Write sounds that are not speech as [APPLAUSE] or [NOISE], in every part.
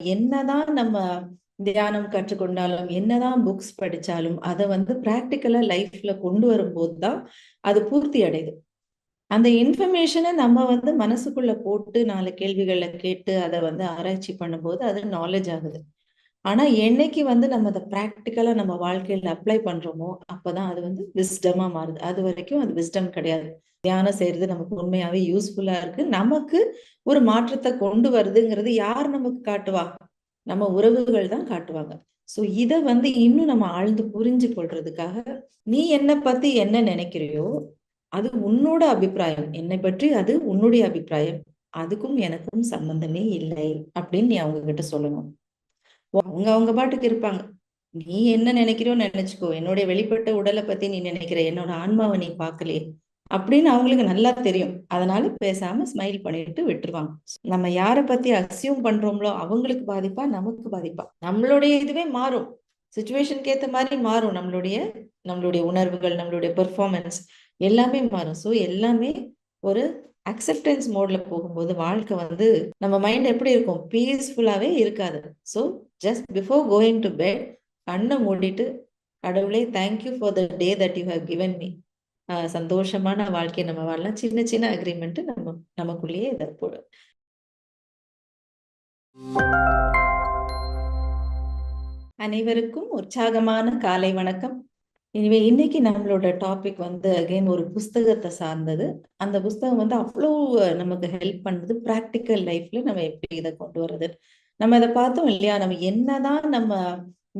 என்னதான் நம்ம தியானம் கற்றுக்கொண்டாலும் என்னதான் புக்ஸ் படிச்சாலும் அதை வந்து பிராக்டிக்கலா லைஃப்ல கொண்டு வரும்போது தான் அது பூர்த்தி அடையுது. அந்த இன்ஃபர்மேஷனை நம்ம வந்து மனசுக்குள்ள போட்டு நாலு கேள்விகளை கேட்டு அதை வந்து ஆராய்ச்சி பண்ணும்போது அது நாலேஜ் ஆகுது. ஆனா என்னைக்கு வந்து நம்ம அதை ப்ராக்டிக்கலா நம்ம வாழ்க்கையில அப்ளை பண்றோமோ அப்பதான் அது வந்து விஸ்டமா மாறுது. அது வரைக்கும் அது விஸ்டம் கிடையாது. தியானம் செய்யறது நமக்கு உண்மையாவே யூஸ்ஃபுல்லா இருக்கு. நமக்கு ஒரு மாற்றத்தை கொண்டு வருதுங்கிறது யார் நமக்கு காட்டுவா? நம்ம உறவுகள் தான் காட்டுவாங்க. சோ இத வந்து இன்னும் நம்ம ஆழ்ந்து புரிஞ்சு கொள்றதுக்காக நீ என்ன பத்தி என்ன நினைக்கிறியோ அது உன்னோட அபிப்பிராயம். என்னை பற்றி அது உன்னுடைய அபிப்பிராயம். அதுக்கும் எனக்கும் சம்பந்தமே இல்லை அப்படின்னு நீ அவங்க கிட்ட சொல்லணும் அவங்க அவங்க பாட்டுக்கு இருப்பாங்க. நீ என்ன நினைக்கிறோன்னு நினைச்சுக்கோ. என்னுடைய வெளிப்பட்ட உடலை பத்தி நீ நினைக்கிற. என்னோட ஆன்மாவை நீ பார்க்கலையே. அப்படின்னு அவங்களுக்கு நல்லா தெரியும். அதனால பேசாம ஸ்மைல் பண்ணிட்டு விட்டுருவாங்க. நம்ம யாரை பத்தி அசியூம் பண்றோம்லோ அவங்களுக்கு பாதிப்பா நமக்கு பாதிப்பா. நம்மளுடைய இதுவே மாறும். சுச்சுவேஷனுக்கு ஏத்த மாதிரி மாறும். நம்மளுடைய நம்மளுடைய உணர்வுகள் நம்மளுடைய பெர்ஃபார்மன்ஸ் எல்லாமே மாறும். ஸோ எல்லாமே ஒரு அக்செப்டன்ஸ் மோட்ல போகும்போது வாழ்க்கை வந்து நம்ம மைண்ட் எப்படி இருக்கும்? பீஸ்ஃபுல்லாவே இருக்காது. So just before going to bed கண்ணை மூடிட்டு கடவுளே thank you for the day that you have given me சந்தோஷமான வாழ்க்கையை நம்ம வாழலாம். சின்ன சின்ன அக்ரிமெண்ட் நம்ம நமக்குள்ளேயே இதை போடும் அனைவருக்கும் உற்சாகமான காலை வணக்கம். இனிமே இன்னைக்கு நம்மளோட டாபிக் வந்து அகைன் ஒரு புஸ்தகத்தை சார்ந்தது. அந்த புஸ்தகம் வந்து அவ்வளோ நமக்கு ஹெல்ப் பண்ணுது. ப்ராக்டிக்கல் லைஃப்ல நம்ம எப்படி இதை கொண்டு வர்றது? நம்ம இதை பார்த்தோம் இல்லையா? நம்ம என்னதான் நம்ம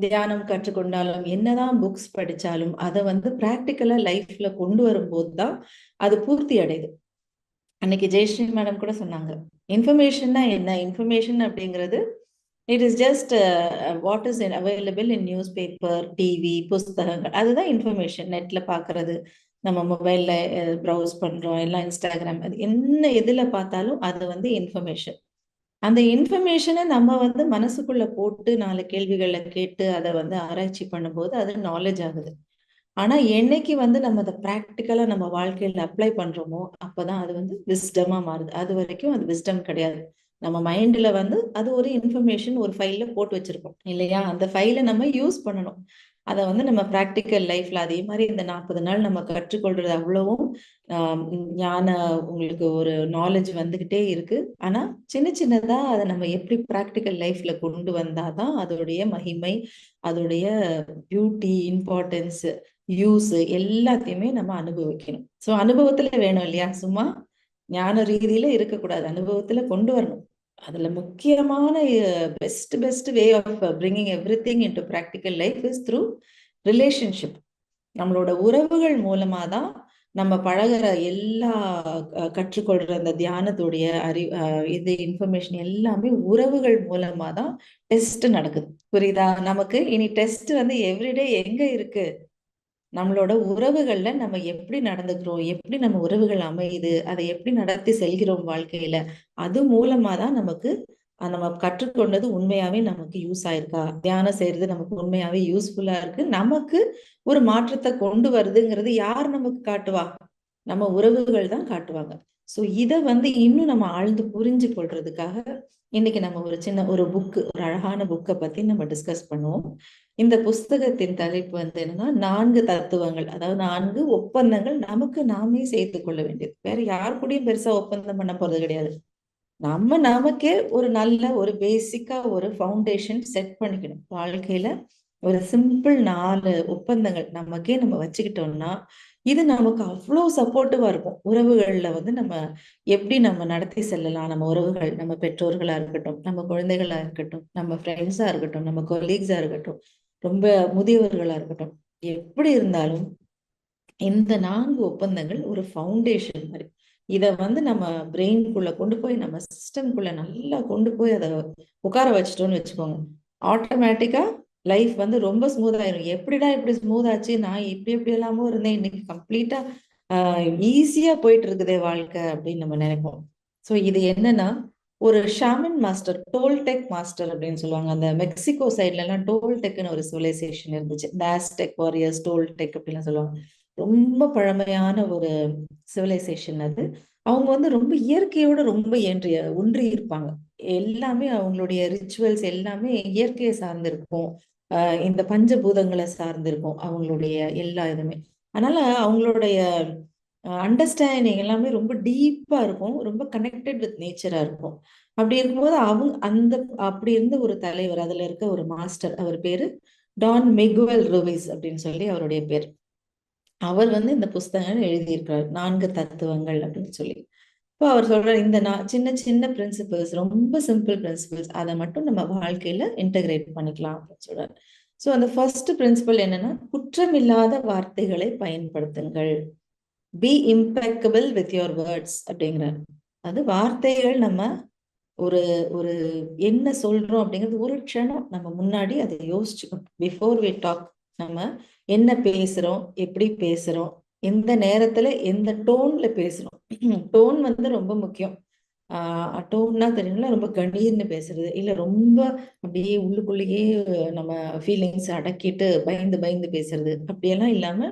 தியானம் கற்றுக்கொண்டாலும் என்னதான் புக்ஸ் படிச்சாலும் அதை வந்து ப்ராக்டிக்கலா லைஃப்ல கொண்டு வரும்போது தான் அது பூர்த்தி அடையுது. அன்னைக்கு ஜெயஸ்ரீ மேடம் கூட சொன்னாங்க இன்ஃபர்மேஷன்னா என்ன? இன்ஃபர்மேஷன் அப்படிங்கிறது it is just what is available in newspaper TV புஸ்தகங்கள். அதுதான் இன்ஃபர்மேஷன் நெட்ல பாக்குறது நம்ம மொபைல்ல ப்ரௌஸ் uh, பண்றோம் எல்லாம் இன்ஸ்டாகிராம் அது என்ன எதுல பார்த்தாலும் அது வந்து இன்ஃபர்மேஷன் அந்த இன்ஃபர்மேஷனை நம்ம வந்து மனசுக்குள்ள போட்டு நாலு கேள்விகளை கேட்டு அதை வந்து ஆராய்ச்சி பண்ணும்போது அது நாலேஜ் ஆகுது. ஆனா என்னைக்கு வந்து நம்ம அதை ப்ராக்டிக்கலா நம்ம வாழ்க்கையில அப்ளை பண்றோமோ அப்பதான் அது வந்து விஸ்டமா மாறுது. அது வரைக்கும் அது விஸ்டம் கிடையாது. நம்ம மைண்ட்ல வந்து அது ஒரு இன்ஃபர்மேஷன் ஒரு ஃபைல்ல போட்டு வச்சிருக்கோம் இல்லையா? அந்த ஃபைலை நம்ம யூஸ் பண்ணணும். அதை வந்து நம்ம ப்ராக்டிக்கல் லைஃப்ல அதே மாதிரி இந்த நாற்பது நாள் நம்ம கற்றுக்கொள்றது அவ்வளவும் ஞான உங்களுக்கு ஒரு நாலேஜ் வந்துகிட்டே இருக்கு. ஆனா சின்ன சின்னதா அதை நம்ம எப்படி ப்ராக்டிக்கல் லைஃப்ல கொண்டு வந்தாதான் அதோடைய மகிமை அதோடைய பியூட்டி இம்பார்ட்டன்ஸ் யூஸ் எல்லாத்தையுமே நம்ம அனுபவிக்கணும். ஸோ அனுபவத்துல வேணும் இல்லையா? சும்மா ஞான ரீதியில இருக்கக்கூடாது. அனுபவத்துல கொண்டு வரணும். அதுல முக்கியமான best best way of bringing everything into practical life is through relationship நம்மளோட உறவுகள் மூலமா தான் நம்ம பழகிற எல்லா கற்றுக்கொள்ற அந்த தியானத்துடைய அறி இது இன்ஃபர்மேஷன் எல்லாமே உறவுகள் மூலமா தான் டெஸ்ட் நடக்குது. புரியுதா? நமக்கு இனி டெஸ்ட் வந்து எவ்ரிடே எங்க இருக்கு? நம்மளோட உறவுகள்ல நம்ம எப்படி நடந்துக்கிறோம்? எப்படி நம்ம உறவுகள் அமையுது? அதை எப்படி நடத்தி செல்கிறோம் வாழ்க்கையில? அது மூலமா தான் நமக்கு நம்ம கற்றுக்கொண்டது உண்மையாவே நமக்கு யூஸ் ஆயிருக்கா? தியானம் செய்யறது நமக்கு உண்மையாவே யூஸ்ஃபுல்லா இருக்கு. நமக்கு ஒரு மாற்றத்தை கொண்டு வருதுங்கிறது யார் நமக்கு காட்டுவா? நம்ம உறவுகள் தான் காட்டுவாங்க. சோ இத வந்து இன்னும் நம்ம ஆழ்ந்து புரிஞ்சு கொள்றதுக்காக இன்னைக்கு நம்ம ஒரு சின்ன ஒரு புக்கு ஒரு அழகான புக்கை பத்தி நம்ம டிஸ்கஸ் பண்ணுவோம். இந்த புஸ்தகத்தின் தலைப்பு வந்து என்னன்னா நான்கு தத்துவங்கள் அதாவது நான்கு ஒப்பந்தங்கள் நமக்கு நாமே செய்து கொள்ள வேண்டியது. வேற யார் கூடயும் பெருசா ஒப்பந்தம் பண்ண போறது கிடையாது. நம்ம நமக்கே ஒரு நல்ல ஒரு பேசிக்கா ஒரு ஃபவுண்டேஷன் செட் பண்ணிக்கணும். வாழ்க்கையில ஒரு சிம்பிள் நாலு ஒப்பந்தங்கள் நமக்கே நம்ம வச்சுக்கிட்டோம்னா இது நமக்கு அவ்வளோ சப்போர்ட்டிவா இருக்கும். உறவுகள்ல வந்து நம்ம எப்படி நம்ம நடத்தி செல்லலாம்? நம்ம உறவுகள் நம்ம பெற்றோர்களா இருக்கட்டும் நம்ம குழந்தைகளா இருக்கட்டும் நம்ம ஃப்ரெண்ட்ஸா இருக்கட்டும் நம்ம கொலீக்ஸா இருக்கட்டும். ரொம்ப முதியவர்களா இருக்கட்டும். எப்படி இருந்தாலும் இந்த நான்கு ஒப்பந்தங்கள் ஒரு ஃபவுண்டேஷன் மாதிரி. இதை வந்து நம்ம பிரெயின்குள்ள கொண்டு போய் நம்ம சிஸ்டம்குள்ள நல்லா கொண்டு போய் அதை உட்கார வச்சிட்டோம்னு வச்சுக்கோங்க. ஆட்டோமேட்டிக்கா லைஃப் வந்து ரொம்ப ஸ்மூத் ஆயிரும். எப்படிடா இப்படி ஸ்மூத் ஆச்சு? நான் இப்படி எப்படி எல்லாமோ இருந்தேன். இன்னைக்கு கம்ப்ளீட்டா ஈஸியா போயிட்டு இருக்குதே வாழ்க்கை அப்படின்னு நம்ம நினைப்போம். ஸோ இது என்னன்னா ஒரு ஷாமன் மாஸ்டர் டோல்டெக் மாஸ்டர் அப்படின்னு சொல்லுவாங்க. அந்த மெக்சிகோ சைட்ல எல்லாம் டோல்டெக்னு ஒரு சிவிலைசேஷன் இருந்துச்சு. டாஸ்டெக் வாரியர்ஸ் டோல்டெக் அப்படிலாம் சொல்லுவாங்க. ரொம்ப பழமையான ஒரு சிவிலைசேஷன் அது. அவங்க வந்து ரொம்ப இயற்கையோட ரொம்ப ஏன்றிய ஒன்றி இருப்பாங்க. எல்லாமே அவங்களுடைய ரிச்சுவல்ஸ் எல்லாமே இயற்கையை சார்ந்திருக்கும். இந்த பஞ்சபூதங்களை சார்ந்திருக்கும் அவங்களுடைய எல்லா இதுமே. அதனால அவங்களுடைய அண்டர்ஸ்டாண்டிங் எல்லாமே ரொம்ப டீப்பா இருக்கும். ரொம்ப கனெக்டட் வித் நேச்சரா இருக்கும். அப்படி இருக்கும்போது அவங்க அந்த அப்படி இருந்த ஒரு தலைவர் அதுல இருக்க ஒரு மாஸ்டர் அவர் பேரு டான் மெகுவல் ருவிஸ் அப்படின்னு சொல்லி அவருடைய பேர். அவர் வந்து இந்த புஸ்தகம் எழுதியிருக்கிறார் நான்கு தத்துவங்கள் அப்படின்னு சொல்லி. இப்போ அவர் சொல்றாரு இந்த நான் சின்ன சின்ன பிரின்சிபல்ஸ் ரொம்ப சிம்பிள் பிரின்சிபல்ஸ் அதை மட்டும் நம்ம வாழ்க்கையில இன்டகிரேட் பண்ணிக்கலாம் அப்படின்னு சொல்றாரு. ஸோ அந்த ஃபர்ஸ்ட் பிரின்சிபல் என்னன்னா குற்றமில்லாத வார்த்தைகளை பயன்படுத்துங்கள். Be impeccable with your words அப்படிங்கிறார். அது வார்த்தைகள் நம்ம ஒரு ஒரு என்ன சொல்றோம் அப்படிங்கிறது ஒரு க்ஷணம். நம்ம முன்னாடி அதை யோசிச்சுக்கணும். பிஃபோர் வி டாக் நம்ம என்ன பேசுறோம் எப்படி பேசுறோம் எந்த நேரத்துல எந்த டோன்ல பேசுறோம். [CLEARS THROAT] டோன் வந்து ரொம்ப முக்கியம். ஆஹ் டோன்னா தெரியும்ல ரொம்ப கணீர்னு பேசுறது. இல்ல ரொம்ப அப்படியே உள்ளுக்குள்ளேயே நம்ம ஃபீலிங்ஸ் அடக்கிட்டு பயந்து பயந்து பேசுறது. அப்படியெல்லாம் இல்லாம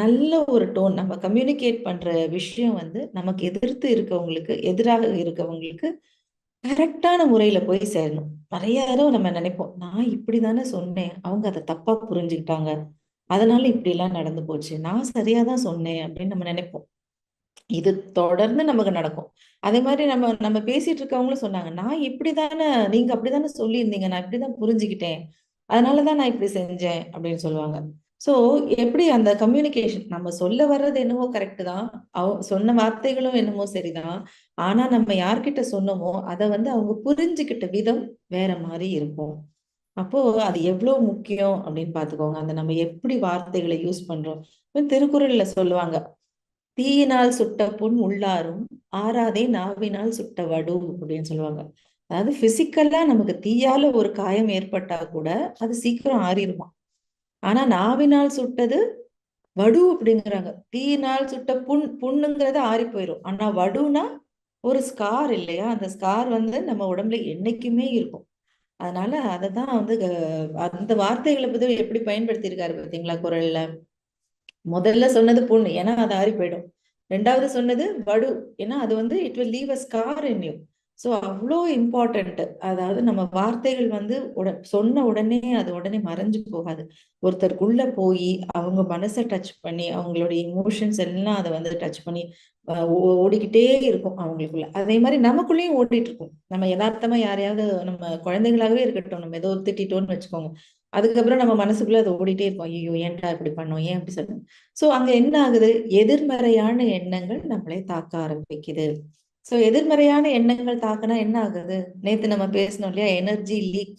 நல்ல ஒரு டோன் நம்ம கம்யூனிகேட் பண்ற விஷயம் வந்து நமக்கு எதிர்த்து இருக்கவங்களுக்கு எதிராக இருக்கவங்களுக்கு கரெக்டான முறையில போய் சேரணும். நிறைய நேரம் நம்ம நினைப்போம் நான் இப்படிதானே சொன்னேன் அவங்க அதை தப்பா புரிஞ்சுக்கிட்டாங்க அதனால இப்படி எல்லாம் நடந்து போச்சு நான் சரியா தான் சொன்னேன் அப்படின்னு நம்ம நினைப்போம். இது தொடர்ந்து நமக்கு நடக்கும். அதே மாதிரி நம்ம நம்ம பேசிட்டு இருக்கவங்களும் சொன்னாங்க நான் இப்படிதானே நீங்க அப்படிதானே சொல்லியிருந்தீங்க நான் இப்படிதான் புரிஞ்சுக்கிட்டேன் அதனாலதான் நான் இப்படி செஞ்சேன் அப்படின்னு சொல்லுவாங்க. சோ எப்படி அந்த கம்யூனிகேஷன் நம்ம சொல்ல வர்றது என்னவோ கரெக்ட் தான். அவ சொன்ன வார்த்தைகளும் என்னமோ சரிதான். ஆனா நம்ம யார்கிட்ட சொன்னோமோ அதை வந்து அவங்க புரிஞ்சுக்கிட்ட விதம் வேற மாதிரி இருக்கும். அப்போ அது எவ்வளவு முக்கியம் அப்படின்னு பாத்துக்கோங்க அந்த நம்ம எப்படி வார்த்தைகளை யூஸ் பண்றோம். திருக்குறள்ல சொல்லுவாங்க தீயினால் சுட்ட புண் உள்ளாரும் ஆறாதே நாவினால் சுட்ட வடு அப்படின்னு சொல்லுவாங்க. அதாவது பிசிக்கலா நமக்கு தீயால ஒரு காயம் ஏற்பட்டா கூட அது சீக்கிரம் ஆறிடுமா ஆனா நாவினால் சுட்டது வடு அப்படிங்கிறாங்க. தீயினால் சுட்ட புண் புண்ணுங்கிறது ஆறி போயிடும் ஆனா வடுனா ஒரு ஸ்கார் இல்லையா? அந்த ஸ்கார் வந்து நம்ம உடம்புல என்னைக்குமே இருக்கும். அதனால அததான் வந்து அந்த வார்த்தைகளை பத்தி எப்படி பயன்படுத்தியிருக்காரு பார்த்தீங்களா குரல்ல? முதல்ல சொன்னது புண் ஏன்னா அது ஆறி போயிடும். ரெண்டாவது சொன்னது வடு ஏன்னா அது வந்து it will leave a scar in you so அவ்வளோ இம்பார்ட்டன்ட் அதாவது நம்ம வார்த்தைகள் வந்து உட சொன்ன உடனே அது உடனே மறைஞ்சு போகாது. ஒருத்தருக்குள்ள போய் அவங்க மனசை டச் பண்ணி அவங்களுடைய இமோஷன்ஸ் எல்லாம் அதை வந்து டச் பண்ணி ஓடிக்கிட்டே இருக்கும் அவங்களுக்குள்ள. அதே மாதிரி நமக்குள்ளேயும் ஓடிட்டு இருக்கும். நம்ம யதார்த்தமா யாரையாவது நம்ம குழந்தைகளாகவே இருக்கட்டும் நம்ம ஏதோ திட்டோன்னு வச்சுக்கோங்க. அதுக்கப்புறம் நம்ம மனசுக்குள்ள அது ஓடிட்டே இருக்கும். ஐயோ ஏன்டா இப்படி பண்ணோம்? ஏன் அப்படி சொல்லணும் சோ அங்க என்ன ஆகுது? எதிர்மறையான எண்ணங்கள் நம்மளை தாக்க ஆரம்பிக்குது. ஸோ எதிர்மறையான எண்ணங்கள் தாக்கினா என்ன ஆகுது? நேற்று நம்ம பேசணும் இல்லையா எனர்ஜி லீக்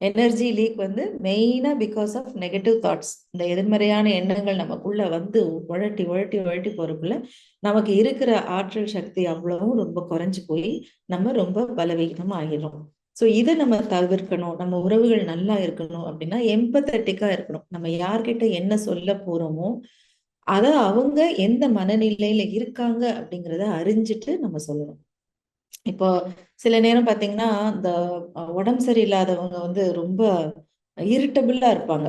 எனர்ஜி லீக் வந்து மெயினாக பிகாஸ் ஆஃப் நெகட்டிவ் தாட்ஸ் இந்த எதிர்மறையான எண்ணங்கள் நமக்குள்ள வந்து உழட்டி உழட்டி உழட்டி போறதுக்குள்ள நமக்கு இருக்கிற ஆற்றல் சக்தி அவ்வளவும் ரொம்ப குறைஞ்சு போய் நம்ம ரொம்ப பலவீனம் ஆகிடும் ஸோ இதை நம்ம தவிர்க்கணும். நம்ம உறவுகள் நல்லா இருக்கணும் அப்படின்னா எம்பத்தட்டிக்காக இருக்கணும். நம்ம யார்கிட்ட என்ன சொல்ல போறோமோ அத அவங்க எந்த மனநிலையில இருக்காங்க அப்படிங்கிறத அறிஞ்சிட்டு நம்ம சொல்லணும். இப்போ சில நேரம் பாத்தீங்கன்னா இந்த உடம்பு சரியில்லாதவங்க வந்து ரொம்ப இரிட்டபிளா இருப்பாங்க.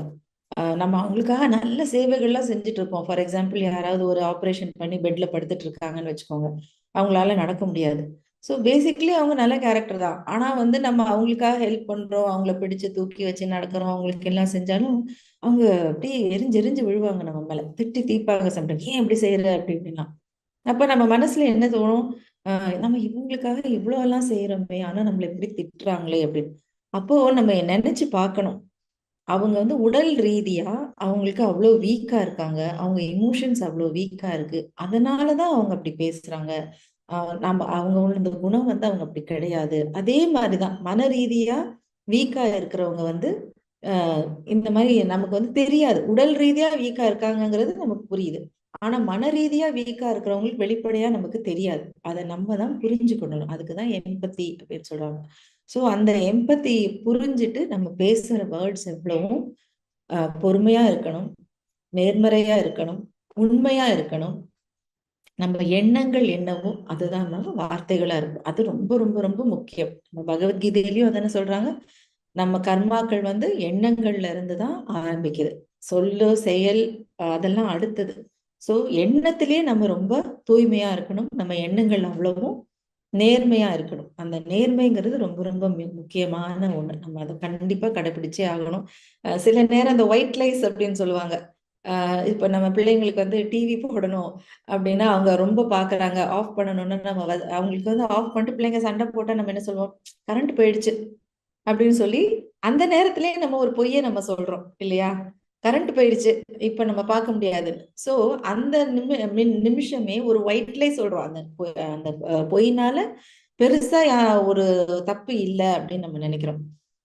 நம்ம அவங்களுக்காக நல்ல சேவைகள்லாம் செஞ்சுட்டு இருப்போம் ஃபார் எக்ஸாம்பிள் யாராவது ஒரு ஆப்ரேஷன் பண்ணி பெட்ல படுத்துட்டு இருக்காங்கன்னு வச்சுக்கோங்க. அவங்களால நடக்க முடியாது. ஸோ பேசிக்லி அவங்க நல்ல கேரக்டர் தான். ஆனா வந்து நம்ம அவங்களுக்காக ஹெல்ப் பண்றோம் அவங்கள பிடிச்சு தூக்கி வச்சு நடக்கிறோம் அவங்களுக்கு எல்லாம் செஞ்சாலும் அவங்க அப்படியே எரிஞ்சு எரிஞ்சு விழுவாங்க நம்ம மேல. திட்டி தீப்பாங்க சம்டைம் ஏன் இப்படி செய்யற அப்படி இப்படிலாம். அப்ப நம்ம மனசுல என்ன தோணும்? நம்ம இவங்களுக்காக இவ்வளவு எல்லாம் செய்யறோமே ஆனா நம்மள எப்படி திட்டுறாங்களே அப்படின்னு. அப்போ நம்ம நினைச்சு பார்க்கணும். அவங்க வந்து உடல் ரீதியா அவங்களுக்கு அவ்வளோ வீக்கா இருக்காங்க. அவங்க எமோஷன்ஸ் அவ்வளோ வீக்கா இருக்கு. அதனாலதான் அவங்க அப்படி பேசுறாங்க. நம்ம அவங்க இந்த குணம் வந்து அவங்க அப்படி கிடையாது. அதே மாதிரிதான் மன ரீதியா வீக்கா இருக்கிறவங்க வந்து இந்த மாதிரி நமக்கு வந்து தெரியாது. உடல் ரீதியா வீக்கா இருக்காங்கங்கிறது நமக்கு புரியுது. ஆனா மன ரீதியா வீக்கா இருக்கிறவங்களுக்கு வெளிப்படையா நமக்கு தெரியாது. அதை நம்ம தான் புரிஞ்சுக்கணும். அதுக்குதான் எம்பத்தி அப்படின்னு சொல்றாங்க. சோ அந்த எம்பத்தி புரிஞ்சுட்டு நம்ம பேசுற வேர்ட்ஸ் எவ்வளவும் பொறுமையா இருக்கணும் நேர்மறையா இருக்கணும் உண்மையா இருக்கணும். நம்ம எண்ணங்கள் என்னவோ அதுதான் வார்த்தைகளா இருக்கும். அது ரொம்ப ரொம்ப ரொம்ப முக்கியம். நம்ம பகவத்கீதையிலயும் அதான சொல்றாங்க. நம்ம கர்மாக்கள் வந்து எண்ணங்கள்ல இருந்து தான் ஆரம்பிக்குது. சொல்லு செயல் அதெல்லாம் அடுத்தது. ஸோ எண்ணத்திலேயே நம்ம ரொம்ப தூய்மையா இருக்கணும். நம்ம எண்ணங்கள் அவ்வளவும் நேர்மையா இருக்கணும். அந்த நேர்மைங்கிறது ரொம்ப ரொம்ப முக்கியமான ஒண்ணு. நம்ம அதை கண்டிப்பா கடைபிடிச்சே ஆகணும். சில நேரம் அந்த ஒயிட் லைஸ் அப்படின்னு சொல்லுவாங்க. இப்போ நம்ம பிள்ளைங்களுக்கு வந்து டிவி போடணும் அப்படின்னா அவங்க ரொம்ப பாக்குறாங்க. ஆஃப் பண்ணணும்னு நம்ம அவங்களுக்கு வந்து ஆஃப் பண்ணிட்டு பிள்ளைங்க சண்டை போட்டா நம்ம என்ன சொல்லுவோம்? கரண்ட் போயிடுச்சு. அப்படின்னு சொல்லி அந்த நேரத்திலேயே நம்ம ஒரு பொய்யை நம்ம சொல்றோம் இல்லையா? கரண்ட் போயிடுச்சு இப்ப நம்ம பார்க்க முடியாது. சோ அந்த நிமி நிமிஷமே ஒரு ஒயிட்லே சொல்றோம் அந்த அந்த பொய்னால பெருசா ஒரு தப்பு இல்லை அப்படின்னு நம்ம நினைக்கிறோம்.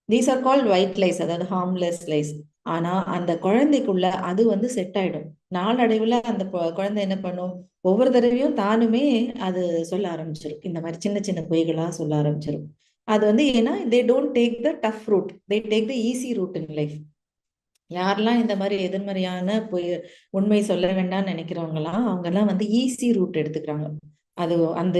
These are call white lies அதாவது ஹார்ம்லெஸ் லைஸ் ஆனா அந்த குழந்தைக்குள்ள அது வந்து செட் ஆயிடும். நாளடைவுல அந்த குழந்தை என்ன பண்ணும்? ஒவ்வொரு தடவையும் தானுமே அது சொல்ல ஆரம்பிச்சிடும் இந்த மாதிரி சின்ன சின்ன பொய்களா சொல்ல ஆரம்பிச்சிடும் அது வந்து ஏன்னா they don't take the tough route they take the easy route in life யாரெல்லாம் இந்த மாதிரி எதிர்மறையான பொய் உண்மை சொல்ல வேண்டாம்னு நினைக்கிறவங்களாம் அவங்கெல்லாம் வந்து ஈஸி ரூட் எடுத்துக்கிறாங்க. அது அந்த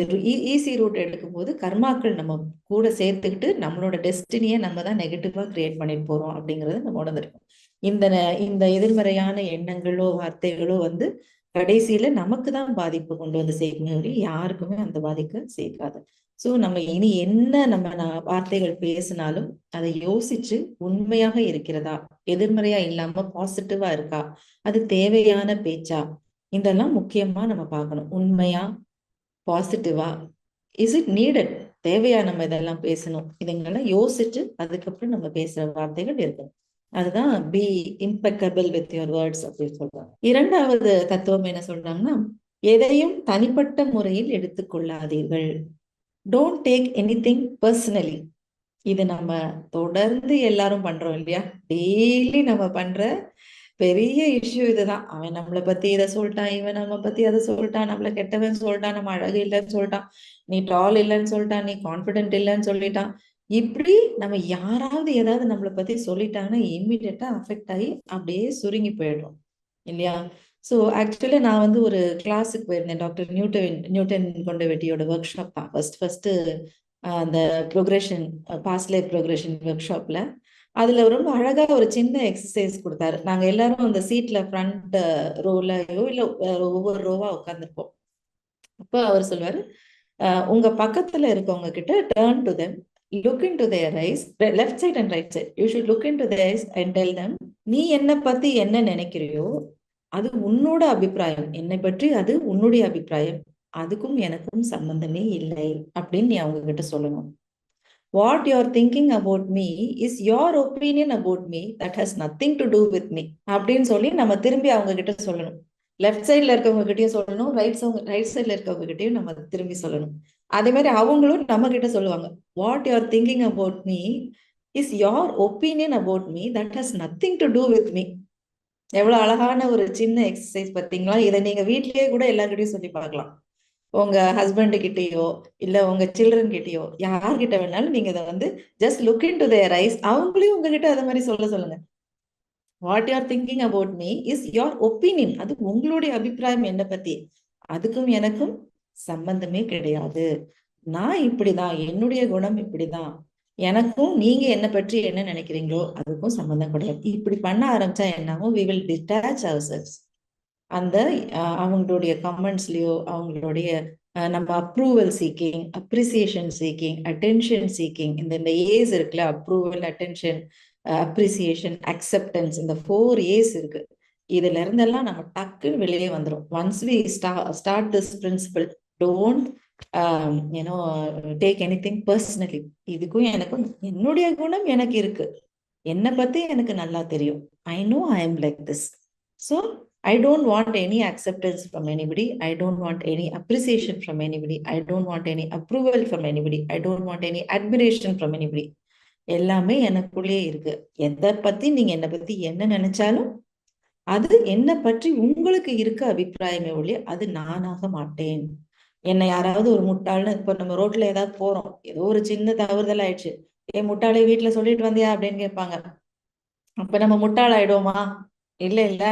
ஈஸி ரூட் e-, எடுக்கும் போது கர்மாக்கள் நம்ம கூட சேர்த்துக்கிட்டு நம்மளோட டெஸ்டினியை நம்ம தான் நெகட்டிவாக கிரியேட் பண்ணிட்டு போகிறோம் அப்படிங்கிறது நம்ம உணர்ந்துருக்கோம். இந்த இந்த எதிர்மறையான எண்ணங்களோ வார்த்தைகளோ வந்து கடைசியில நமக்கு தான் பாதிப்பு கொண்டு வந்து சேர்க்கணும் யாருக்குமே அந்த பாதிக்க சேர்க்காது. சோ நம்ம இனி என்ன நம்ம வார்த்தைகள் பேசினாலும் அதை யோசிச்சு உண்மையாக இருக்கிறதா? எதிர்மறையா இல்லாம பாசிட்டிவா இருக்கா? அது தேவையான பேச்சா? இதெல்லாம் முக்கியமா நம்ம பார்க்கணும். உண்மையா? பாசிட்டிவா இஸ் இட் நீடட் தேவையா நம்ம இதெல்லாம் பேசணும். இதுங்கெல்லாம் யோசிச்சு அதுக்கப்புறம் நம்ம பேசுற வார்த்தைகள் இருக்கணும் அதுதான் be impeccable with your words அப்படின்னு சொல்றாங்க. இரண்டாவது தத்துவம் என்ன சொல்றாங்கன்னா எதையும் தனிப்பட்ட முறையில் எடுத்துக்கொள்ளாதீர்கள். Don't take anything personally இது நம்ம தொடர்ந்து எல்லாரும் பண்றோம் இல்லையா? டெய்லி நம்ம பண்ற பெரிய இஷ்யூ இதுதான். அவன் நம்மளை பத்தி இதை சொல்லிட்டான் இவன் நம்ம பத்தி அதை சொல்லிட்டான் நம்மள கெட்டவன் சொல்லிட்டான் நம்ம அழகு இல்லைன்னு சொல்லிட்டான் நீ டால் இல்லைன்னு சொல்லிட்டான் நீ கான்பிடென்ட் இல்லைன்னு சொல்லிட்டான். இப்படி நம்ம யாராவது ஏதாவது நம்மளை பத்தி சொல்லிட்டாங்கன்னா இம்மிடியட்டா அஃபெக்ட் ஆகி அப்படியே சுருங்கி போயிடும் இல்லையா? ஸோ ஆக்சுவலி நான் வந்து ஒரு கிளாஸுக்கு போயிருந்தேன். டாக்டர் நியூட்டன் நியூட்டன் கொண்ட வெட்டியோட ஒர்க் ஷாப் தான் ஃபர்ஸ்ட் ஃபர்ஸ்ட் அந்த ப்ரோக்ரெஷன் பாஸ்ட் லைஃப் ப்ரோக்ரெஷன் ஒர்க் ஷாப்ல அதுல ரொம்ப அழகா ஒரு சின்ன எக்ஸசைஸ் கொடுத்தாரு. நாங்க எல்லாரும் அந்த சீட்ல ஃப்ரண்ட் ரோலயோ இல்ல ஒவ்வொரு ரோவா உட்காந்துருப்போம் அப்போ அவர் சொல்வாரு உங்க பக்கத்துல இருக்கவங்க கிட்ட turn to them look into their eyes left side and right side you should look into their eyes and tell them நீ என்ன பத்தி என்ன நினைக்கிறியோ அது உன்னோட அபிப்பிராயம். என்னை பற்றி அது உன்னுடைய அபிப்பிராயம். அதுக்கும் எனக்கும் சம்பந்தமே இல்லை. அப்படின்னு நீ அவங்க கிட்ட சொல்லணும் what you are thinking about me is your opinion about me that has nothing to do with me அப்படின்னு சொல்லி நம்ம திரும்பி அவங்க கிட்ட சொல்லணும். லெஃப்ட் சைட்ல இருக்கவங்க கிட்டயும் சொல்லணும் ரைட் ரைட் சைட்ல இருக்கவங்க கிட்டயும் நம்ம திரும்பி சொல்லணும். அதே மாதிரி அவங்களும் நம்ம கிட்ட சொல்லுவாங்க what you are thinking about me is your opinion about me that has nothing to do with me எவ்வளவு அழகான ஒரு சின்ன எக்ஸசைஸ் பார்த்தீங்களா? இதை நீங்க வீட்லயே கூட எல்லாருக்கிட்டையும் சொல்லி பார்க்கலாம். உங்க ஹஸ்பண்டு கிட்டேயோ இல்ல உங்க சில்ட்ரன் கிட்டேயோ யார்கிட்ட வேணாலும் நீங்க இதை வந்து just look into their eyes அவங்களையும் உங்ககிட்ட அதை மாதிரி சொல்ல சொல்லுங்க. What you are thinking about me is your opinion அது உங்களுடைய அபிப்பிராயம் என்ன பத்தி. அதுக்கும் எனக்கும் சம்பந்தமே கிடையாது. நான் இப்படிதான் என்னுடைய குணம் இப்படிதான். எனக்கும் நீங்க என்ன பற்றி என்ன நினைக்கிறீங்களோ அதுக்கும் சம்பந்தம் கிடையாது. இப்படி பண்ண ஆரம்பிச்சா என்னாகும்? We will detach our selves அந்த அவங்களுடைய கமெண்ட்ஸ்லயோ அவங்களுடைய நம்ம approval seeking appreciation seeking attention seeking இந்த இந்த ஏஸ் இருக்குல்ல அப்ரூவல் அட்டென்ஷன் அப்ரிசியேஷன் அக்செப்டன்ஸ் இந்த ஃபோர் ஏஸ் இருக்கு. இதுல இருந்தெல்லாம் நம்ம டக்குன்னு வெளியே வந்துடும் once we st start this principle don't ஏன்னோ take anything personally இதுக்கும் எனக்கும் என்னுடைய குணம் எனக்கு இருக்கு. என்னை பத்தி எனக்கு நல்லா தெரியும். I know I am like this so I don't want any acceptance from anybody I don't want any appreciation from anybody I don't want any approval from anybody I don't want any admiration from anybody எல்லாமே எனக்குள்ளேயே இருக்கு. எதை பத்தி நீங்க என்னை பத்தி என்ன நினைச்சாலும் அது என்னை பற்றி உங்களுக்கு இருக்க அபிப்பிராயமே ஒழிய அது நானாக மாட்டேன். என்னை யாராவது ஒரு முட்டாள்னு இப்ப நம்ம ரோட்ல ஏதாவது போறோம். ஏதோ ஒரு சின்ன தவறுதல் ஆயிடுச்சு. ஏ முட்டாளை வீட்டுல சொல்லிட்டு வந்தியா? அப்படின்னு கேட்பாங்க. அப்ப நம்ம முட்டாள் ஆயிடுவோமா? இல்ல இல்ல.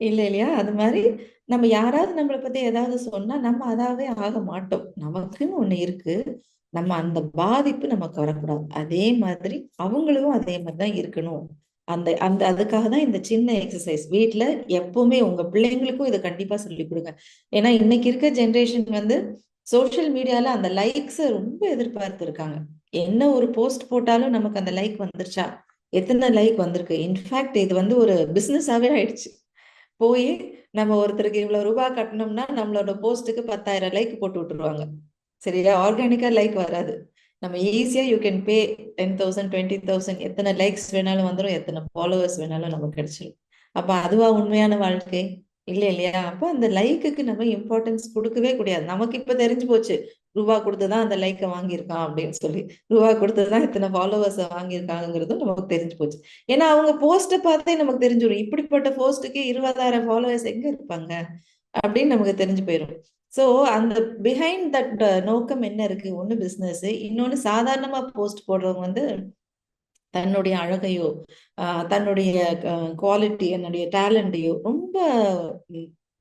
இல்ல இல்லையா? அது மாதிரி நம்ம யாராவது நம்மளை பத்தி ஏதாவது சொன்னா நம்ம அதாவே ஆக மாட்டோம். நமக்குன்னு ஒண்ணு இருக்கு. நம்ம அந்த பாதிப்பு நமக்கு வரக்கூடாது. அதே மாதிரி அவங்களும் அதே மாதிரிதான் இருக்கணும். அந்த அந்த அதுக்காக தான் இந்த சின்ன எக்ஸசைஸ் வீட்டுல எப்பவுமே உங்க பிள்ளைங்களுக்கும் இதை கண்டிப்பா சொல்லி கொடுங்க. ஏன்னா இன்னைக்கு இருக்க ஜென்ரேஷன் வந்து சோஷியல் மீடியால அந்த லைக்ஸை ரொம்ப எதிர்பார்த்து இருக்காங்க என்ன ஒரு போஸ்ட் போட்டாலும் நமக்கு அந்த லைக் வந்துருச்சா? எத்தனை லைக் வந்திருக்கு? இன்ஃபேக்ட் இது வந்து ஒரு பிஸ்னஸாவே ஆயிடுச்சு. போய் நம்ம ஒருத்தருக்கு இவ்வளவு ரூபாய் கட்டணும்னா நம்மளோட போஸ்ட்டுக்கு பத்தாயிரம் லைக் போட்டு விட்டுருவாங்க. சரியா? ஆர்கானிக்கா லைக் வராது. நம்ம ஈஸியா you can pay ten thousand twenty thousand எத்தனை லைக்ஸ் வேணாலும் வந்துடும் எத்தனை ஃபாலோவர்ஸ் வேணாலும் நமக்கு கிடைச்சிடும் அப்ப அதுவா உண்மையான வாழ்க்கை? இல்ல இல்லையா? அப்ப அந்த லைக்குக்கு நம்ம இம்பார்ட்டன்ஸ் கொடுக்கவே கூடாது. நமக்கு இப்ப தெரிஞ்சு போச்சு ரூபா கொடுத்துதான் அந்த லைக்கை வாங்கியிருக்கான் அப்படின்னு சொல்லி. ரூபா கொடுத்துதான் இத்தனை ஃபாலோவர்ஸ் வாங்கியிருக்காங்கிறதும் நமக்கு தெரிஞ்சு போச்சு. ஏன்னா அவங்க போஸ்ட்டை பார்த்தே நமக்கு தெரிஞ்சிடும் இப்படிப்பட்ட போஸ்ட்டுக்கு இருபதாயிரம் ஃபாலோவர்ஸ் எங்க இருப்பாங்க? அப்படின்னு நமக்கு தெரிஞ்சு போயிடும் ஸோ அந்த பிஹைண்ட் தட் uh, நோக்கம் என்ன இருக்கு? ஒன்று பிஸ்னஸ் இன்னொன்று சாதாரணமா போஸ்ட் போடுறவங்க வந்து தன்னுடைய அழகையோ தன்னுடைய குவாலிட்டி என்னுடைய டேலண்டையோ ரொம்ப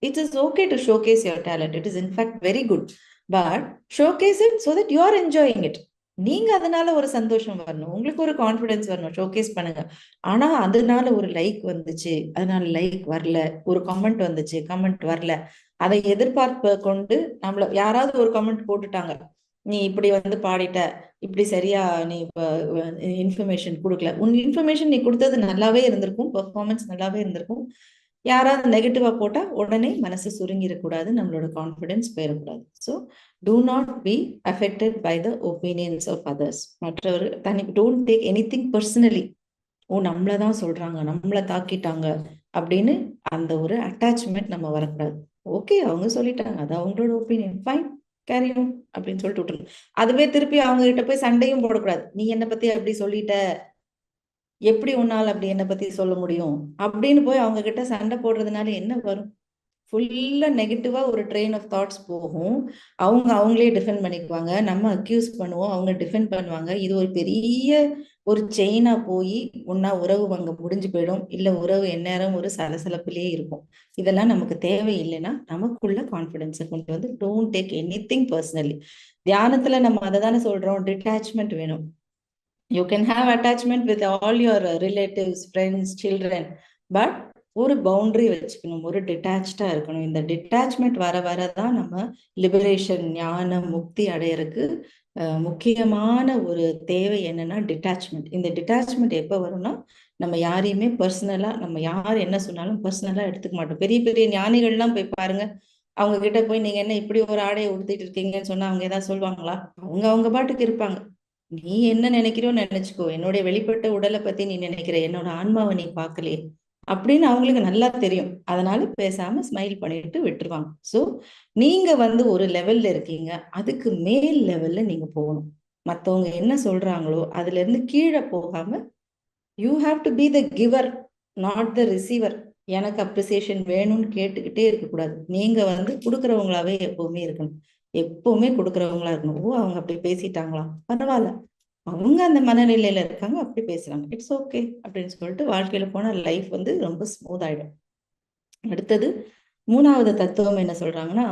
it's is okay to showcase your talent it is in fact very good but showcase it so that you are enjoying it நீங்க அதனால ஒரு சந்தோஷம் வரணும். உங்களுக்கு ஒரு கான்பிடன்ஸ் வரணும். ஷோகேஸ் பண்ணுங்க. ஆனா அதனால ஒரு லைக் வந்துச்சு. அதனால லைக் வரல. ஒரு கமெண்ட் வந்துச்சு. கமெண்ட் வரல. அதை எதிர்பார்ப்ப கொண்டு நம்மள யாராவது ஒரு கமெண்ட் போட்டுட்டாங்க. நீ இப்படி வந்து பாடிட்ட இப்படி சரியா நீ இப்போ இன்ஃபர்மேஷன் கொடுக்கல. உன் இன்ஃபர்மேஷன் நீ கொடுத்தது நல்லாவே இருந்திருக்கும் பெர்ஃபார்மன்ஸ் நல்லாவே இருந்திருக்கும். யாராவது நெகட்டிவா போட்டா உடனே மனசு சுருங்கிடக்கூடாது நம்மளோட கான்ஃபிடென்ஸ் போயிடக்கூடாது. So do not be affected by the opinions of others மற்றவர் தனி don't take anything personally ஓ நம்மளை தான் சொல்றாங்க நம்மளை தாக்கிட்டாங்க. அப்படின்னு அந்த ஒரு அட்டாச்மெண்ட் நம்ம வரக்கூடாது. ஓகே அவங்க சொல்லிட்டாங்க. அது அவங்களோட ஒப்பீனியன் ஃபைன் கேரியும் அப்படின்னு சொல்லிட்டு விட்டுருங்க. அதுவே திருப்பி அவங்க கிட்ட போய் சண்டையும் போடக்கூடாது. நீ என்னை பத்தி அப்படி சொல்லிட்ட? எப்படி உன்னால் அப்படி என்னை பத்தி சொல்ல முடியும்? அப்படின்னு போய் அவங்க கிட்ட சண்டை போடுறதுனால என்ன வரும்? ஃபுல்லா நெகட்டிவா ஒரு ட்ரெயின் ஆஃப் தாட்ஸ் போகும். அவங்க அவங்களே டிஃபெண்ட் பண்ணிக்குவாங்க. நம்ம அக்யூஸ் பண்ணுவோம். அவங்க டிஃபெண்ட் பண்ணுவாங்க. இது ஒரு பெரிய ஒரு செயினா போய் ஒன்னா உறவு அங்க முடிஞ்சு போயிடும். இல்ல உறவு எந்நேரம் ஒரு சலசலப்பிலேயே இருக்கும். இதெல்லாம் நமக்கு தேவையில்லைன்னா நமக்குள்ள கான்பிடன்ஸை கொண்டு வந்து don't take anything personally தியானத்துல நம்ம அதை தானே சொல்றோம். டிட்டாச்மெண்ட் வேணும். You can have attachment with all your relatives friends children but ஒரு பவுண்டரி வச்சுக்கணும். ஒரு டிட்டாச்சா இருக்கணும். இந்த டிட்டாச்மெண்ட் வர வர தான் நம்ம லிபரேஷன் ஞானம் முக்தி அடையறதுக்கு முக்கியமான ஒரு தேவை என்னன்னா டிட்டாச்மெண்ட் இந்த டிட்டாச்மெண்ட் எப்போ வரும்னா நம்ம யாரையுமே பர்சனலா நம்ம யார் என்ன சொன்னாலும் பர்சனலா எடுத்துக்க மாட்டோம். பெரிய பெரிய ஞானிகள்லாம் போய் பாருங்க. அவங்க கிட்ட போய் நீங்க என்ன இப்படி ஒரு ஆடையை உடுத்திட்டு இருக்கீங்கன்னு சொன்னா அவங்க ஏதாவது சொல்லுவாங்களா? அவங்க அவங்க பாட்டுக்கு இருப்பாங்க. நீ என்ன நினைக்கிறோ நினைச்சுக்கோ. என்னுடைய வெளிப்பட்ட உடலை பத்தி நீ நினைக்கிற. என்னோட ஆன்மாவை நீ பார்க்கலையே. அப்படின்னு அவங்களுக்கு நல்லா தெரியும். அதனால பேசாம ஸ்மைல் பண்ணிட்டு விட்டுருவாங்க. ஸோ நீங்க வந்து ஒரு லெவல்ல இருக்கீங்க. அதுக்கு மேல் லெவல்ல நீங்க போகணும். மற்றவங்க என்ன சொல்றாங்களோ அதுல இருந்து கீழே போகாம you have to be the giver not the receiver எனக்கு அப்ரிசியேஷன் வேணும்னு கேட்டுக்கிட்டே இருக்கக்கூடாது. நீங்க வந்து கொடுக்குறவங்களாவே எப்பவுமே இருக்கணும். எப்பவுமே கொடுக்குறவங்களா இருக்கணும். ஓ அவங்க அப்படி பேசிட்டாங்களா? பரவாயில்ல. அவங்க அந்த மனநிலையில இருக்காங்க அப்படி பேசுறாங்க இட்ஸ் ஓகே அப்படின்னு சொல்லிட்டு வாழ்க்கையில போன லைஃப் வந்து ரொம்ப ஸ்மூத் ஆயிடும். அடுத்தது மூணாவது தத்துவம் என்ன சொல்றாங்கன்னா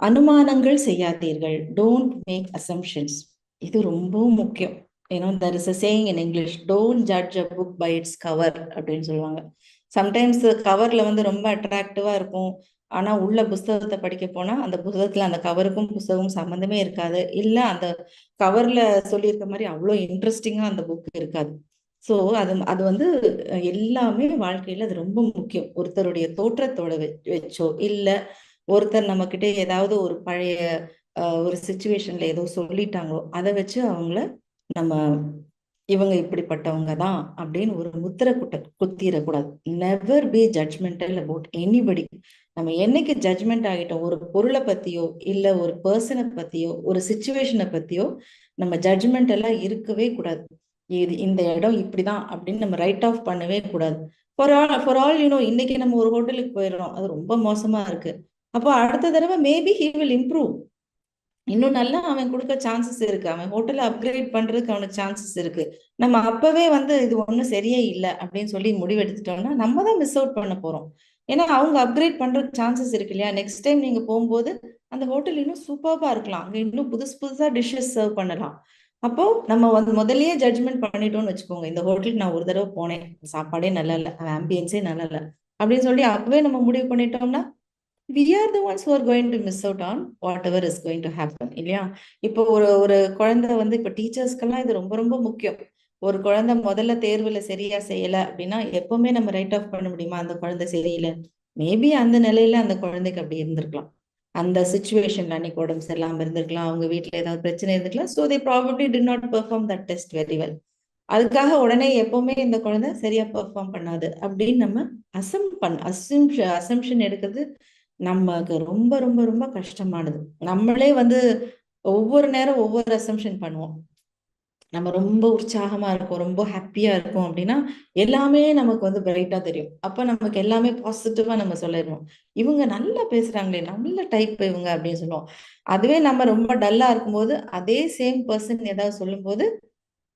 அனுமானங்கள் செய்யாதீர்கள். டோன்ட் மேக் அசம்ஷன்ஸ் இது ரொம்பவும் முக்கியம். ஏன்னா there is a saying in English don't judge a book by its cover அப்படின்னு சொல்லுவாங்க. சம்டைம்ஸ் கவர்ல வந்து ரொம்ப அட்ராக்டிவா இருக்கும். ஆனா உள்ள புஸ்தகத்தை படிக்க போனா அந்த புத்தகத்துல அந்த கவருக்கும் புஸ்தகமும் சம்மந்தமே இருக்காது. இல்ல அந்த கவர்ல சொல்லியிருக்க மாதிரி அவ்வளோ இன்ட்ரெஸ்டிங்கா அந்த புக் இருக்காது. ஸோ அது அது வந்து எல்லாமே வாழ்க்கையில அது ரொம்ப முக்கியம். ஒருத்தருடைய தோற்றத்தோட வச்சோ இல்ல ஒருத்தர் நம்ம கிட்ட ஏதாவது ஒரு பழைய ஒரு சுச்சுவேஷன்ல ஏதோ சொல்லிட்டாங்களோ அதை வச்சு அவங்கள நம்ம இவங்க இப்படிப்பட்டவங்க தான் அப்படின்னு ஒரு முத்திர குட்ட குத்திடக்கூடாது never be judgmental about anybody நம்ம என்னைக்கு ஜட்மெண்ட் ஆகிட்டோம்? ஒரு பொருளை பத்தியோ இல்ல ஒரு பர்சனை பத்தியோ ஒரு சுச்சுவேஷனை பத்தியோ நம்ம ஜட்மெண்ட் எல்லாம் இருக்கவே கூடாது. இது இந்த இடம் இப்படிதான் அப்படின்னு நம்ம ரைட் ஆஃப் பண்ணவே கூடாது. For all for all you know இன்னைக்கு நம்ம ஒரு ஹோட்டலுக்கு போயிடுறோம். அது ரொம்ப மோசமா இருக்கு. அப்போ அடுத்த தடவை மேபி ஹி வில் இம்ப்ரூவ் இன்னும் நல்லா அவன் கொடுக்க சான்சஸ் இருக்கு. அவன் ஹோட்டலை அப்கிரேட் பண்றதுக்கு அவனுக்கு சான்சஸ் இருக்கு. நம்ம அப்பவே வந்து இது ஒன்றும் சரியே இல்லை அப்படின்னு சொல்லி முடிவெடுத்துட்டோம்னா நம்ம தான் மிஸ் அவுட் பண்ண போறோம். ஏன்னா அவங்க அப்கிரேட் பண்றதுக்கு சான்சஸ் இருக்கு இல்லையா? நெக்ஸ்ட் டைம் நீங்க போகும்போது அந்த ஹோட்டல் இன்னும் சூப்பர்பா இருக்கலாம். அங்க இன்னும் புதுசு புதுசா டிஷ்ஷஸ் சர்வ் பண்ணலாம். அப்போ நம்ம வந்து முதல்லயே ஜட்ஜ்மெண்ட் பண்ணிட்டோம்னு வச்சுக்கோங்க. இந்த ஹோட்டலுக்கு நான் ஒரு தடவை போனேன். சாப்பாடே நல்லா இல்லை ஆம்பியன்ஸே நல்லா இல்லை அப்படின்னு சொல்லி அப்பவே நம்ம முடிவு பண்ணிட்டோம்னா we are the ones are going to miss out on whatever is going to happen இல்லையா? இப்போ ஒரு ஒரு குழந்தை வந்து இப்போ டீச்சர்ஸ்க்கெல்லாம் இது ரொம்ப ரொம்ப முக்கியம். ஒரு குழந்தை முதல்ல தேர்வுல சரியா செய்யல அப்படின்னா எப்பவுமே நம்ம ரைட் ஆஃப் பண்ண முடியுமா அந்த குழந்தை சரியில்லை? மேபி அந்த நிலையில அந்த குழந்தைக்கு அப்படி இருந்திருக்கலாம். அந்த சுச்சுவேஷன்ல அன்னைக்கு உடம்பு சரியில்லாம இருந்திருக்கலாம். அவங்க வீட்டுல ஏதாவது பிரச்சனை இருந்திருக்கலாம். So they probably did not perform that test very well அதுக்காக உடனே எப்பவுமே இந்த குழந்தை சரியா பெர்ஃபார்ம் பண்ணாது அப்படின்னு நம்ம அசம் பண் அசம்ஷன் அசம்ஷன் எடுக்கிறது நமக்கு ரொம்ப ரொம்ப ரொம்ப கஷ்டமானது. நம்மளே வந்து ஒவ்வொரு நேரம் ஒவ்வொரு அசம்ஷன் பண்ணுவோம். நம்ம ரொம்ப உற்சாகமா இருக்கும் ரொம்ப ஹாப்பியா இருக்கும் அப்படின்னா எல்லாமே நமக்கு வந்து பிரைட்டா தெரியும். அப்ப நமக்கு எல்லாமே பாசிட்டிவா நம்ம சொல்லிடுவோம். இவங்க நல்லா பேசுறாங்களே நல்ல டைப் இவங்க அப்படின்னு சொல்லுவோம். அதுவே நம்ம ரொம்ப டல்லா இருக்கும்போது அதே சேம் பர்சன் ஏதாவது சொல்லும்போது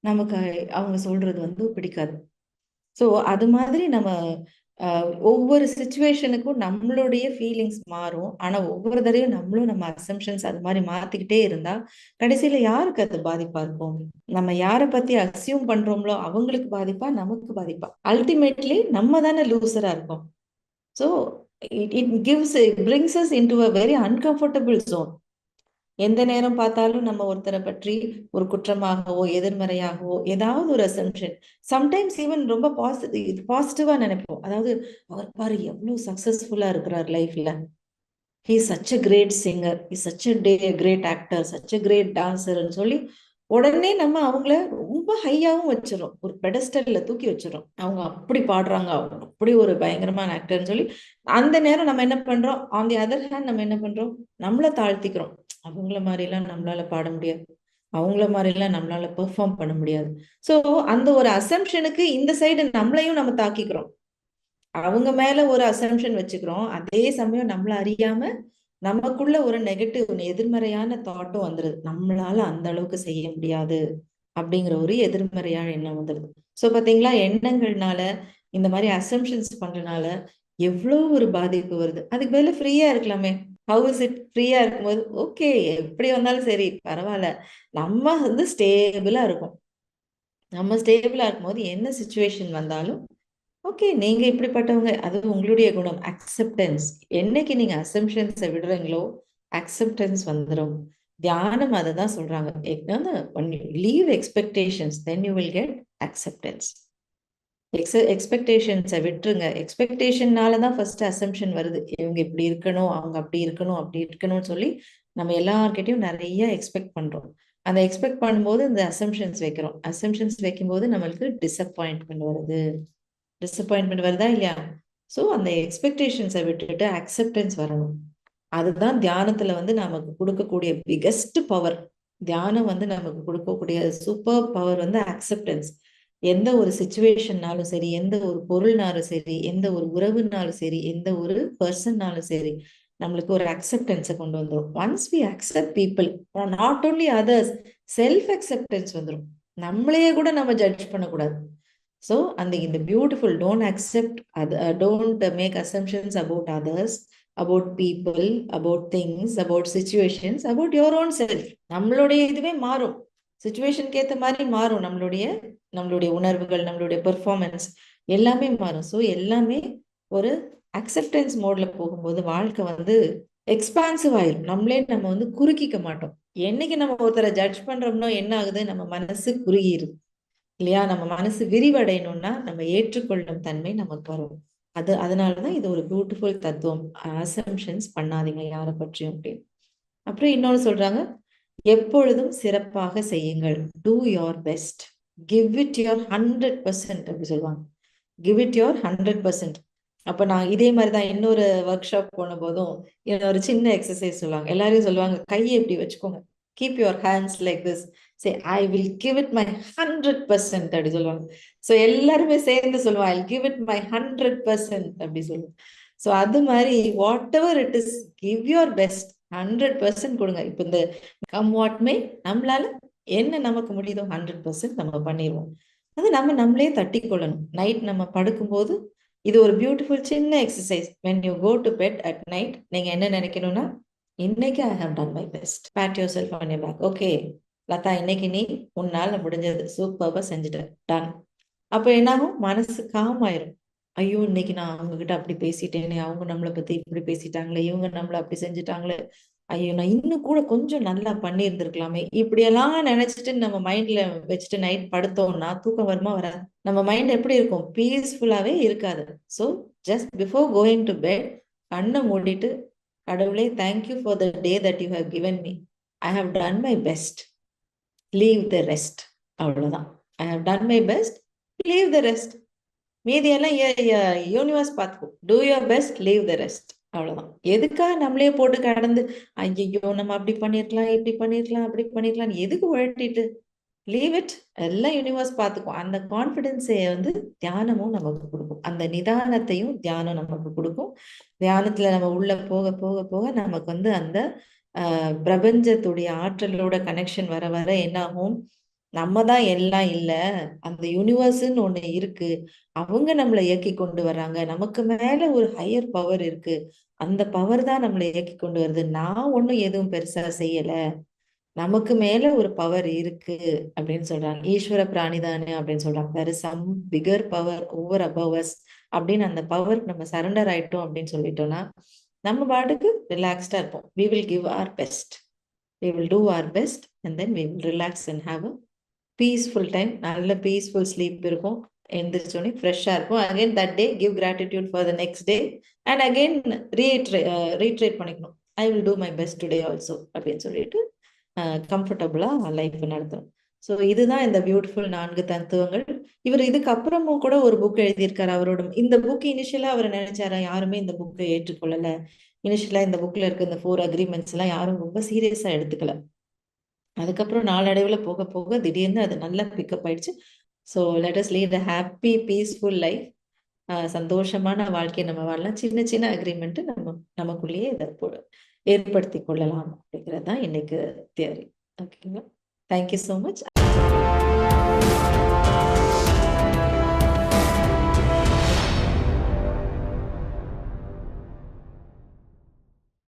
நமக்கு அவங்க சொல்றது வந்து பிடிக்காது. ஸோ அது மாதிரி நம்ம ஒவ்வொரு சுச்சுவேஷனுக்கும் நம்மளுடைய ஃபீலிங்ஸ் மாறும். ஆனா ஒவ்வொரு தடவையும் நம்மளும் நம்ம அசம்ஷன்ஸ் அது மாதிரி மாத்திக்கிட்டே இருந்தா கடைசியில யாருக்கு அது பாதிப்பா இருக்கும்? நம்ம யாரை பத்தி அசியூம் பண்றோம்லோ அவங்களுக்கு பாதிப்பா நமக்கு பாதிப்பா? அல்டிமேட்லி நம்ம தானே லூசரா இருக்கோம். So it it gives brings us into a very uncomfortable zone எந்த நேரம் பார்த்தாலும் நம்ம ஒருத்தரை பற்றி ஒரு குற்றமாகவோ எதிர்மறையாகவோ ஏதாவது ஒரு அசம்ஷன் சம்டைம்ஸ் ஈவன் ரொம்ப பாசிட்டிவ் பாசிட்டிவா நினைப்போம். அதாவது அவர் பாரு எவ்வளவு சக்சஸ்ஃபுல்லா இருக்கிறார் லைஃப்ல he such a great singer he such a the great actor such a great டான்சர்னு சொல்லி உடனே நம்ம அவங்கள ரொம்ப ஹையாவும் வச்சிடும் ஒரு பெடஸ்டல்ல தூக்கி வச்சிடும் அவங்க அப்படி பாடுறாங்க. அவங்க அப்படி ஒரு பயங்கரமான ஆக்டர்னு சொல்லி அந்த நேரம் நம்ம என்ன பண்றோம்? ஆன் தி அதர் ஹேண்ட் நம்ம என்ன பண்றோம்? நம்மளை தாழ்த்திக்கிறோம். அவங்கள மாதிரிலாம் நம்மளால பாட முடியாது. அவங்கள மாதிரிலாம் நம்மளால பெர்ஃபார்ம் பண்ண முடியாது. ஸோ அந்த ஒரு அசம்ஷனுக்கு இந்த சைடு நம்மளையும் நம்ம தாக்கிக்கிறோம். அவங்க மேல ஒரு அசம்ஷன் வச்சுக்கிறோம். அதே சமயம் நம்மள அறியாம நமக்குள்ள ஒரு நெகட்டிவ் எதிர்மறையான தாட்டும் வந்துருது. நம்மளால அந்த அளவுக்கு செய்ய முடியாது அப்படிங்கிற ஒரு எதிர்மறையான எண்ணம் வந்துருது. ஸோ பாத்தீங்களா? எண்ணங்கள்னால இந்த மாதிரி அசம்ஷன்ஸ் பண்றதுனால எவ்வளவு ஒரு பாதிப்பு வருது. அதுக்கு மேல ஃப்ரீயா இருக்கலாமே. ஹவுஸ் இட் ஃப்ரீயா இருக்கும்போது ஓகே எப்படி வந்தாலும் சரி பரவாயில்ல. நம்ம வந்து ஸ்டேபிளா இருக்கும். நம்ம ஸ்டேபிளா இருக்கும்போது என்ன சுச்சுவேஷன் வந்தாலும் ஓகே நீங்க இப்படிப்பட்டவங்க அது உங்களுடைய குணம். அக்செப்டன்ஸ் என்னைக்கு நீங்க அசம்ஷன்ஸை விடுறீங்களோ அக்செப்டன்ஸ் வந்துடும் தியானம் அதை தான் சொல்றாங்க leave expectations then you will get acceptance ex எக்ஸ்பெக்டேஷன்ஸை விட்டுருங்க. எக்ஸ்பெக்டேஷன்னால தான் ஃபர்ஸ்ட் அசம்ஷன் வருது. இவங்க இப்படி இருக்கணும் அவங்க அப்படி இருக்கணும் அப்படி இருக்கணும்னு சொல்லி நம்ம எல்லார்கிட்டையும் நிறைய எக்ஸ்பெக்ட் பண்றோம். அந்த எக்ஸ்பெக்ட் பண்ணும்போது இந்த அசம்ஷன்ஸ் வைக்கிறோம். அசம்ஷன்ஸ் வைக்கும்போது நம்மளுக்கு டிசப்பாயின்ட்மெண்ட் வருது. டிசப்பாயின்ட்மெண்ட் வருதா இல்லையா? ஸோ அந்த எக்ஸ்பெக்டேஷன்ஸை விட்டுட்டு அக்செப்டன்ஸ் வரணும். அதுதான் தியானத்துல வந்து நமக்கு கொடுக்கக்கூடிய பிகஸ்ட் பவர் தியானம் வந்து நமக்கு கொடுக்கக்கூடிய சூப்பர் பவர் வந்து அக்செப்டன்ஸ் எந்த ஒரு சுச்சுவேஷன்னாலும் சரி எந்த ஒரு பொருள்னாலும் சரி எந்த ஒரு உறவுனாலும் சரி எந்த ஒரு பர்சன்னாலும் சரி நம்மளுக்கு ஒரு அக்செப்டன்ஸை கொண்டு வந்துடும் once we accept people not only others self acceptance வந்துடும் நம்மளையே கூட நம்ம ஜட்ஜ் பண்ணக்கூடாது. ஸோ அந்த இந்த பியூட்டிஃபுல் டோன்ட் அக்செப்ட் அது don't make assumptions about others about people about things about situations about your own self நம்மளுடைய இதுவே மாறும். சுச்சுவேஷனுக்கு ஏற்ற மாதிரி மாறும். நம்மளுடைய நம்மளுடைய உணர்வுகள் நம்மளுடைய பெர்ஃபார்மன்ஸ் எல்லாமே மாறும். ஸோ எல்லாமே ஒரு அக்செப்டன்ஸ் மோட்ல போகும்போது வாழ்க்கை வந்து எக்ஸ்பான்சிவ் ஆயிரும். நம்மளே நம்ம வந்து குறுக்கிக்க மாட்டோம். என்னைக்கு நம்ம ஒருத்தரை ஜட்ஜ் பண்றோம்னோ என்ன ஆகுது? நம்ம மனசு குறுகிருது. இல்லையா? நம்ம மனசு விரிவடையணும்னா நம்ம ஏற்றுக்கொள்ளும் தன்மை நமக்கு வரும். அது அதனாலதான் இது ஒரு பியூட்டிஃபுல் தத்துவம். அசம்ஷன்ஸ் பண்ணாதீங்க யாரை பற்றியும் அப்படின்னு. அப்புறம் இன்னொன்னு சொல்றாங்க. எப்பொழுதும் சிறப்பாக செய்யுங்கள். Do your best give it your hundred percent அப்படி சொல்லுவாங்க. Give it your hundred percent அப்ப நான் இதே மாதிரி தான் இன்னொரு ஒர்க் ஷாப் போன போதும் ஒரு சின்ன எக்ஸசைஸ் சொல்லுவாங்க. எல்லாரையும் சொல்லுவாங்க கையை இப்படி வச்சுக்கோங்க. Keep your hands like this say I will give it my hundred percent அப்படி சொல்லுவாங்க. ஸோ எல்லாருமே சேர்ந்து சொல்லுவாங்க I give it my hundred percent அப்படி சொல்லுவாங்க. ஸோ அது மாதிரி whatever it is give your best hundred percent கொடுங்க. இப்போ இந்த கம் வாட்மே நம்மளால என்ன நமக்கு முடியுதோ ஹண்ட்ரட் பர்சன்ட் நம்ம பண்ணிடுவோம் அது நம்ம நம்மளே தட்டி கொள்ளணும். நைட் நம்ம படுக்கும்போது இது ஒரு பியூட்டிஃபுல் சின்ன exercise when you go to bed at night நீங்க என்ன நினைக்கணும்னா இன்னைக்கு I have done my best pat your self on back okay Latha இன்னைக்கு நீ உன்னால முடிஞ்சது. சூப்பர்வா செஞ்சுட்ட. டன் அப்போ என்னாகும்? மனசு காம் ஆயிரும். ஐயோ இன்னைக்கு நான் அவங்க கிட்ட அப்படி பேசிட்டேனே அவங்க நம்மளை பத்தி இப்படி பேசிட்டாங்களே இவங்க நம்மளை அப்படி செஞ்சுட்டாங்களே. ஐயோ நான் இன்னும் கூட கொஞ்சம் நல்லா பண்ணியிருந்திருக்கலாமே. இப்படியெல்லாம் நினைச்சிட்டு நம்ம மைண்ட்ல வச்சுட்டு நைட் படுத்தோம்னா தூக்கம் வருமா வராது. நம்ம மைண்ட் எப்படி இருக்கும்? பீஸ்ஃபுல்லாவே இருக்காது. So just before going to bed கண்ணை மூடிட்டு கடவுளே thank you for the day that you have given me I have done my best leave the rest அவ்வளோதான் I have done my best leave the rest மீதியெல்லாம் universe பார்த்துக்கும் do your best leave the rest அவ்வளவுதான். எதுக்காக நம்மளே போட்டு கடந்து ஐயோ நம்ம அப்படி பண்ணிருக்கலாம் இப்படி பண்ணிருக்கலாம் அப்படி பண்ணிருக்கலாம் எதுக்கு உழட்டிட்டு? லீவ் இட் எல்லாம் யூனிவர்ஸ் பார்த்துக்கும் அந்த கான்ஃபிடென்ஸை வந்து தியானமும் நமக்கு கொடுக்கும். அந்த நிதானத்தையும் தியானம் நமக்கு கொடுக்கும். தியானத்துல நம்ம உள்ள போக போக போக நமக்கு வந்து அந்த பிரபஞ்சத்துடைய ஆற்றலோட கனெக்ஷன் வர வர என்ன ஆகும் நம்ம தான் எல்லாம் இல்ல. அந்த யூனிவர்ஸ்ன்னு ஒண்ணு இருக்கு. அவங்க நம்மளை இயக்கி கொண்டு வர்றாங்க. நமக்கு மேல ஒரு ஹையர் பவர் இருக்கு. அந்த பவர் தான் நம்மளை இயக்கி கொண்டு வருது. நான் ஒன்றும் எதுவும் பெருசா செய்யல. நமக்கு மேல ஒரு பவர் இருக்கு அப்படின்னு சொல்றாங்க. ஈஸ்வர பிராணி தானே அப்படின்னு சொல்றாங்க. வேற சம் பிகர் பவர் ஓவர் அபவர்ஸ் அப்படின்னு அந்த பவருக்கு நம்ம சரண்டர் ஆயிட்டோம் அப்படின்னு சொல்லிட்டோம்னா நம்ம பாட்டுக்கு ரிலாக்ஸ்டா இருப்போம். We will give our best we will do our best and then we will relax and have a peaceful time நல்ல பீஸ்ஃபுல் ஸ்லீப் இருக்கும். எந்திரிச்சோடனே ஃப்ரெஷ்ஷாக இருக்கும். Again that day give gratitude for the next day and again ரீட்ரே retreat பண்ணிக்கணும். I will do my best today also அப்படின்னு சொல்லிட்டு uh, கம்ஃபர்டபுளாக life நடத்தணும். ஸோ இதுதான் இந்த பியூட்டிஃபுல் நான்கு தத்துவங்கள். இவர் இதுக்கப்புறமும் கூட ஒரு புக் எழுதியிருக்காரு அவரோட. இந்த புக் இனிஷியலாக அவர் நினைச்சாரா? யாருமே இந்த புக்கை ஏற்றுக்கொள்ளலை. இனிஷியலாக இந்த புக்கில் இருக்க இந்த ஃபோர் அக்ரிமெண்ட்ஸ் எல்லாம் யாரும் ரொம்ப சீரியஸாக எடுத்துக்கல. அதுக்கப்புறம் நாளடைவில் போக போக திடீர்னு அது நல்லா பிக்கப் ஆயிடுச்சு. So let us lead a happy peaceful life சந்தோஷமான வாழ்க்கையை நம்ம வாழலாம். சின்ன சின்ன அக்ரிமெண்ட் நம்ம நமக்குள்ளேயே இதை ஏற்படுத்தி கொள்ளலாம் அப்படிங்கிறது தான் இன்னைக்கு தியரி ஓகேங்களா தேங்க்யூ ஸோ மச்